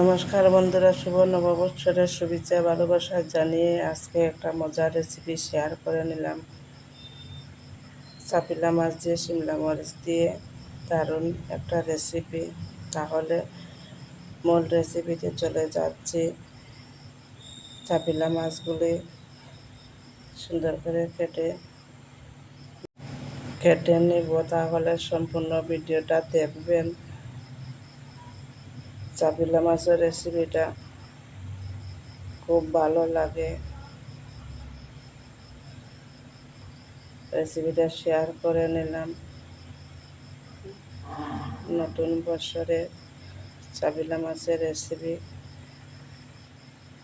নমস্কার বন্ধুরা, শুভ নববৎসরের শুভেচ্ছা, ভালোবাসা জানিয়ে আজকে একটা মজার রেসিপি শেয়ার করে নিলাম। চাপিলা মাছ দিয়ে শিমলা মরিচ দিয়ে দারুণ একটা রেসিপি তাহলে মূল রেসিপিতে চলে যাচ্ছি। চাপিলা মাছগুলি সুন্দর করে কেটে কেটে নিব, তাহলে সম্পূর্ণ ভিডিওটা দেখবেন। চাপিলা মাছের রেসিপিটা খুব ভালো লাগে। রেসিপিটা শেয়ার করে নিলাম। নতুন বছরে চাপিলা মাছের রেসিপি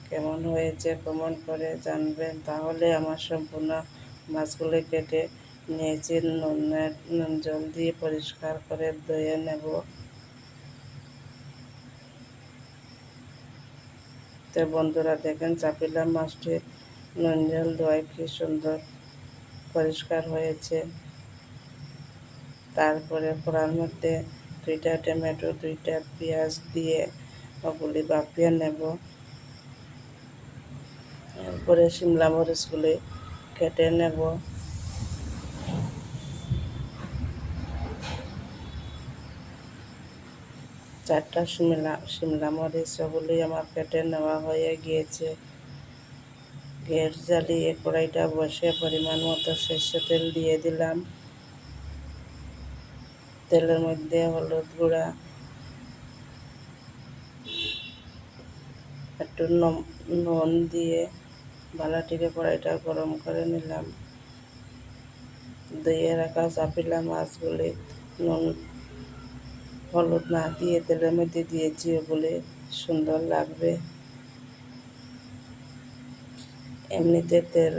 কেমন হয়েছে কমন করে জানবেন। তাহলে আমার সম্পূর্ণ মাছগুলো কেটে নিয়েছি। নুন, জল দিয়ে পরিষ্কার করে ধুয়ে নেব। তো বন্ধুরা দেখেন, চাপিলা মাছটি নুন জল ধোয়ায় কি সুন্দর পরিষ্কার হয়েছে। তারপরে কড়ার মধ্যে দুইটা টমেটো, দুইটা পেঁয়াজ দিয়ে ওগুলি বাপিয়ে নেব। এরপরে শিমলা মরিচগুলি কেটে নেব। চারটা শিমলা শিমলা মরিচ ওগুলি আমার কেটে নেওয়া হয়ে গিয়েছে। গ্যাস জ্বালিয়ে কড়াইটা বসে পরিমাণ মতো সর্ষে তেল দিয়ে দিলাম। তেলের মধ্যে হলুদ গুঁড়া, একটু নুন দিয়ে বালাটিকে কড়াইটা গরম করে নিলাম। ধুয়ে রাখা চাপিলা মাছগুলি নুন হলুদ না দিয়ে তেলের মধ্যে দিয়েছি বলে সুন্দর লাগবে। এমনিতে তেল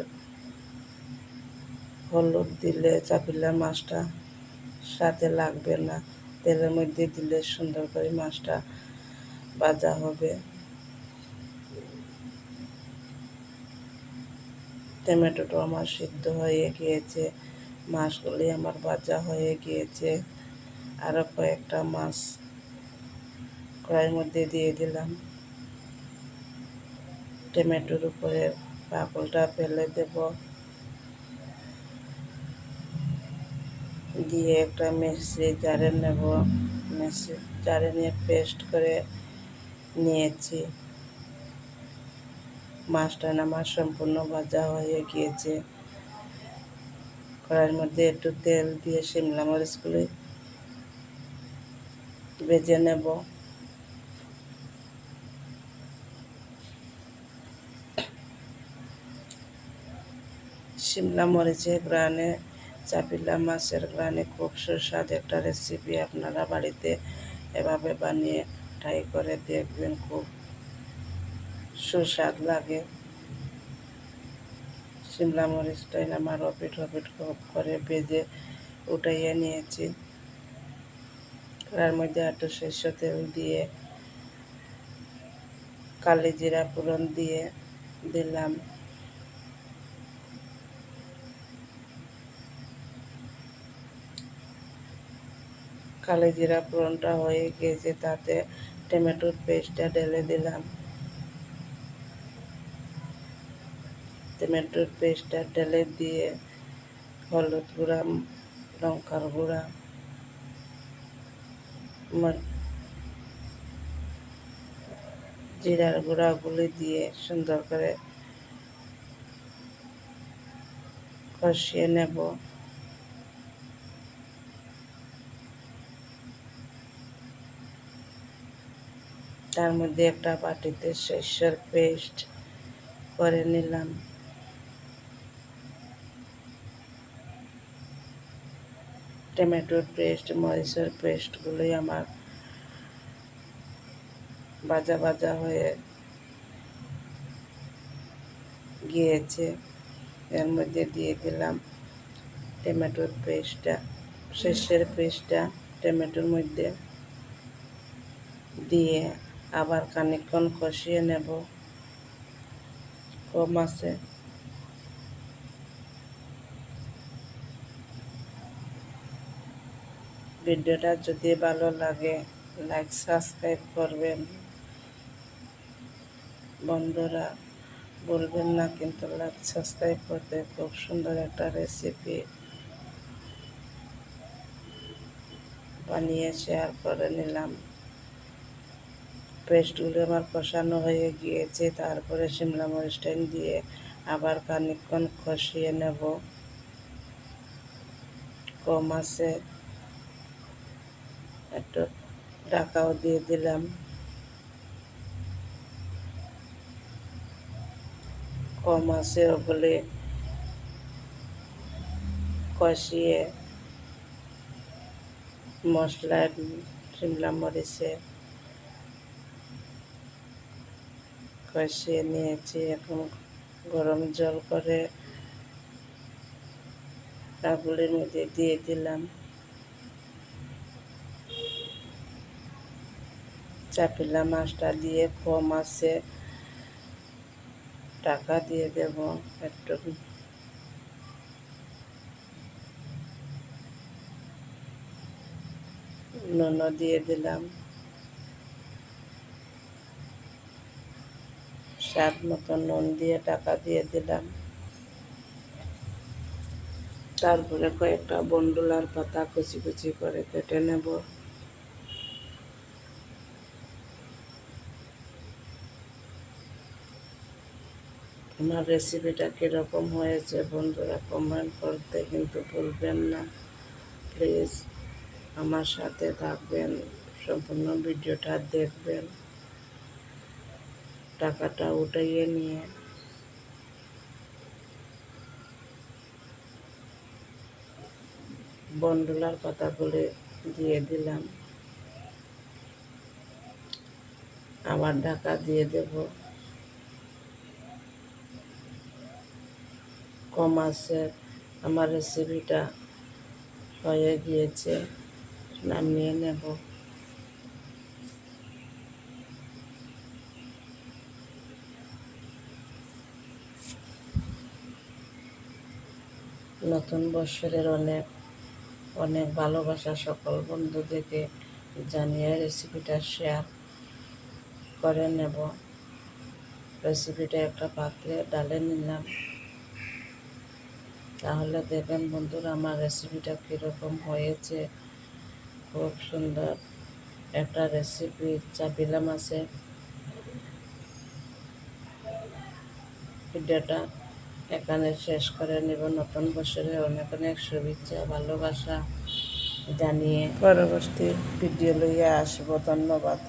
হলুদ দিলে চাপিলা মাছটা সাথে লাগবে না। তেলের মধ্যে দিলে সুন্দর করে মাছটা ভাজা হবে। টমেটোটা আমার সিদ্ধ হয়ে গিয়েছে। মাছগুলি আমার ভাজা হয়ে গিয়েছে। আরও কয়েকটা মাছ কড়াইয়ের মধ্যে দিয়ে দিলাম। টমেটোর উপরে পাকলটা ফেলে দেব। দিয়ে একটা মিক্সি জারে নেব। মিক্সি জারে নিয়ে পেস্ট করে নিয়েছি। মাছটা আমার সম্পূর্ণ ভাজা হয়ে গিয়েছে। কড়াইয়ের মধ্যে একটু তেল দিয়ে শিমলা মরিচগুলি ভেজে নেব। শিমলা মরিচের গ্রানে চাপিলা মাছের গ্রানে খুব সুস্বাদ একটা রেসিপি আপনারা বাড়িতে এভাবে বানিয়ে ট্রাই করে দেখবেন, খুব সুস্বাদ লাগে। শিমলা মরিচটাই আমার অপিট অপিট করে ভেজে উঠাইয়ে নিয়েছি। তার মধ্যে একটু সরষে তেল দিয়ে কালি জিরা পুরন দিয়ে দিলাম। কালি জিরা পুরনটা হয়ে গেছে, তাতে টমেটোর পেস্টটা ঢেলে দিলাম। টমেটোর পেস্টটা ঢেলে দিয়ে হলুদ গুঁড়া, লঙ্কার গুঁড়া জিরার গুঁড়াগুলি দিয়ে সুন্দর করে কষিয়ে নেব। তার মধ্যে একটা বাটিতে শস্যর পেস্ট করে নিলাম। টমেটোর পেস্ট, মরিচের পেস্টগুলোই আমার বাজা বাজা হয়ে গিয়েছে। এর মধ্যে দিয়ে দিলাম টমেটোর পেস্টটা শস্যের পেস্টটা টমেটোর মধ্যে দিয়ে আবার খানিকক্ষণ কষিয়ে নেব। কম আছে। ভিডিওটা যদি ভালো লাগে লাইক সাবস্ক্রাইব করবেন। বন্ধুরা বলবেন না কিন্তু লাইক সাবস্ক্রাইব করতে খুব সুন্দর একটা রেসিপি বানিয়ে শেয়ার করে নিলাম। পেস্টগুলো আমার কষানো হয়ে গিয়েছে, তারপরে শিমলা মরিচটা দিয়ে আবার খানিকক্ষণ কষিয়ে নেব। কম আছে। একটু ঢাকাও দিয়ে দিলাম। কম আছে ওগুলি কষিয়ে মশলা, শিমলা মরিচে কষিয়ে নিয়েছি। এখন গরম জল করে রাগুলির মধ্যে দিয়ে দিলাম। চাপিলা মাছটা দিয়ে কম আছে। টাকা দিয়ে দেব একটু। নুন দিয়ে দিলাম। স্বাদ মতো নুন দিয়ে টাকা দিয়ে দিলাম। তারপরে কয়েকটা বন্ডুলার পাতা কুচি কুচি করে কেটে নেব। আমার রেসিপিটা কীরকম হয়েছে বন্ধুরা? কমেন্ট করতে কিন্তু ভুলবেন না। প্লিজ আমার সাথে থাকবেন, সম্পূর্ণ ভিডিওটা দেখবেন। টাকাটা উঠাইয়ে নিয়ে। বন্ধুলার কথা বলে দিয়ে দিলাম। আবার ঢাকা দিয়ে দেব। কম আছে, আমার রেসিপিটা হয়ে গিয়েছে, নামিয়ে নেব। নতুন বছরের অনেক অনেক ভালোবাসা সকল বন্ধুদেরকে জানিয়ে রেসিপিটা শেয়ার করে নেব। রেসিপিটা একটা পাত্রে ডালে নিলাম। তাহলে দেখবেন বন্ধুরা, আমার রেসিপিটা কীরকম হয়েছে। খুব সুন্দর একটা রেসিপি চাপিলা মাছের ভিডিওটা এখানে শেষ করে নেব। নতুন বছরে অনেক অনেক শুভেচ্ছা, ভালোবাসা জানিয়ে পরবর্তী ভিডিও লইয়া আসব। ধন্যবাদ।